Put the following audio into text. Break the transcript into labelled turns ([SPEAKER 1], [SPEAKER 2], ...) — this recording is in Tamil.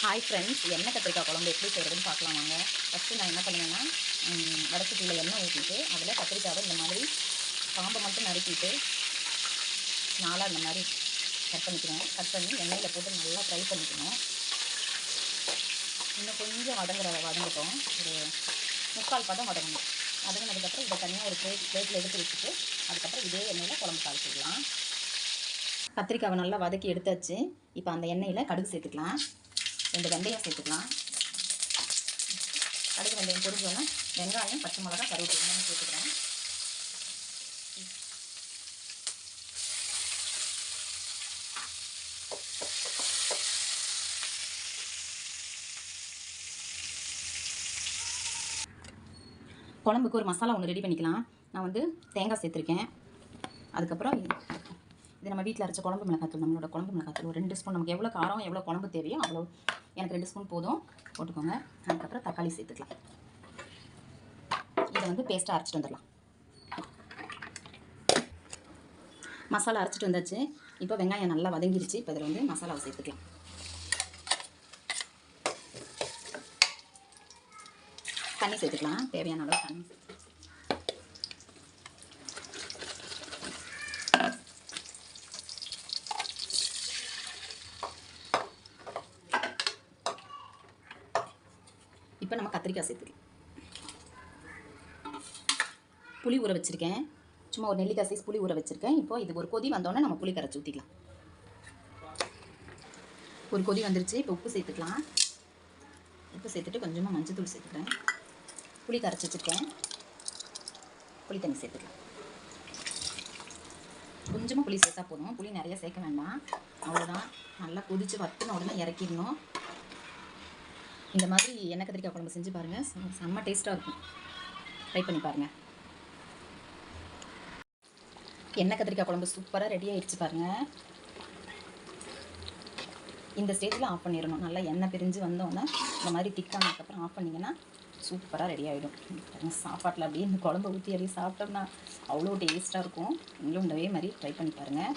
[SPEAKER 1] ஹாய் ஃப்ரெண்ட்ஸ் எண்ணெய் கத்திரிக்காய் குழம்பு எப்படி செய்கிறதுன்னு பார்க்கலாம் வாங்க. ஃபஸ்ட்டு நான் என்ன பண்ணுவேன்னா வடச்சட்டியில் எண்ணெய் ஊற்றிட்டு அதில் கத்திரிக்காவை இந்த மாதிரி பாம்பை மட்டும் நறுக்கிட்டு நாளாக இந்த மாதிரி கட் பண்ணிக்கணும். கட் பண்ணி எண்ணெயில் போட்டு நல்லா ஃப்ரை பண்ணிக்கணும். இன்னும் கொஞ்சம் வதங்குற வதங்கட்டும். ஒரு முக்கால் பதம் வதங்கணும். வதங்கினதுக்கப்புறம் இதை தனியாக ஒரு பிளேட் பிளேட்டில் எடுத்து வச்சுட்டு அதுக்கப்புறம் இதே எண்ணெயில் குழம்பு தாளிச்சிடலாம் கத்திரிக்காவை நல்லா வதக்கி எடுத்தாச்சு. இப்போ அந்த எண்ணெயில் கடுகு சேர்த்துக்கலாம். ரெண்டு வெந்தயம் சேர்த்துக்கலாம். கடுகு வெந்தயம் பொரிஞ்சோன்னா வெங்காயம் பச்சை மிளகா கருவேப்பிலை மூணு சேர்த்துக்கிறேன். குழம்புக்கு ஒரு மசாலா ஒன்று ரெடி பண்ணிக்கலாம். நான் வந்து தேங்காய் சேர்த்துருக்கேன். அதுக்கப்புறம் இது நம்ம வீட்டில் அரைச்ச குழம்பு மிளகாத்தூள் நம்மளோட குழம்பு மிளகாத்தூள். ஒரு ரெண்டு ஸ்பூன் நமக்கு எவ்வளோ காரம் எவ்வளோ குழம்பு தேவையோ அவ்வளோ எனக்கு ரெண்டு ஸ்பூன் போதும். போட்டுக்கோங்க. அதுக்கப்புறம் தக்காளி சேர்த்துக்கலாம். இதை வந்து பேஸ்ட்டாக அரைச்சிட்டு வந்துடலாம். மசாலா அரைச்சிட்டு வந்தாச்சு. இப்போ வெங்காயம் நல்லா வதங்கிருச்சு. இப்போ இதில் வந்து மசாலாவை சேர்த்துக்கலாம். தண்ணி சேர்த்துக்கலாம். தேவையான அளவு தண்ணி. இப்போ நம்ம கத்திரிக்காய் சேர்த்துக்கலாம் புளி ஊற வச்சுருக்கேன். சும்மா ஒரு நெல்லிக்காய் சைஸ் புளி ஊற வச்சுருக்கேன். இப்போ இது ஒரு கொதி வந்தோடனே நம்ம புளி கரைச்சி ஊற்றிக்கலாம் ஒரு கொதி வந்துருச்சு. இப்போ உப்பு சேர்த்துக்கலாம். உப்பு சேர்த்துட்டு கொஞ்சமாக மஞ்சத்தூள் சேர்த்துக்கிறேன். புளி கரைச்சி வச்சுருக்கேன். புளி தண்ணி சேர்த்துக்கலாம். கொஞ்சமாக புளி சேர்த்தா போதும். புளி நிறைய சேர்க்க வேண்டாம். அவ்வளோதான் நல்லா கொதித்து வத்துன உடனே இறக்கிடணும். இந்த மாதிரி எண்ணெய் கத்திரிக்காய் குழம்பு செஞ்சு பாருங்கள் செம்ம- டேஸ்ட்டாக இருக்கும். ட்ரை பண்ணி பாருங்கள் எண்ணெய் கத்திரிக்காய் குழம்பு சூப்பராக ரெடி ஆகிடுச்சு பாருங்கள் இந்த ஸ்டேஜில் ஆஃப் பண்ணிடணும். நல்லா எண்ணெய் பிரிஞ்சு வந்தோன்னே இந்த மாதிரி திக்கானதுக்கப்புறம் ஆஃப் பண்ணிங்கன்னா சூப்பராக ரெடி ஆகிடும் சாப்பாட்டில் அப்படியே இந்த குழம்பு ஊற்றி அப்படியே சாப்பிட்டோம்னா அவ்வளோ டேஸ்ட்டாக இருக்கும். நீங்களும் இதே மாதிரி ட்ரை பண்ணி பாருங்கள்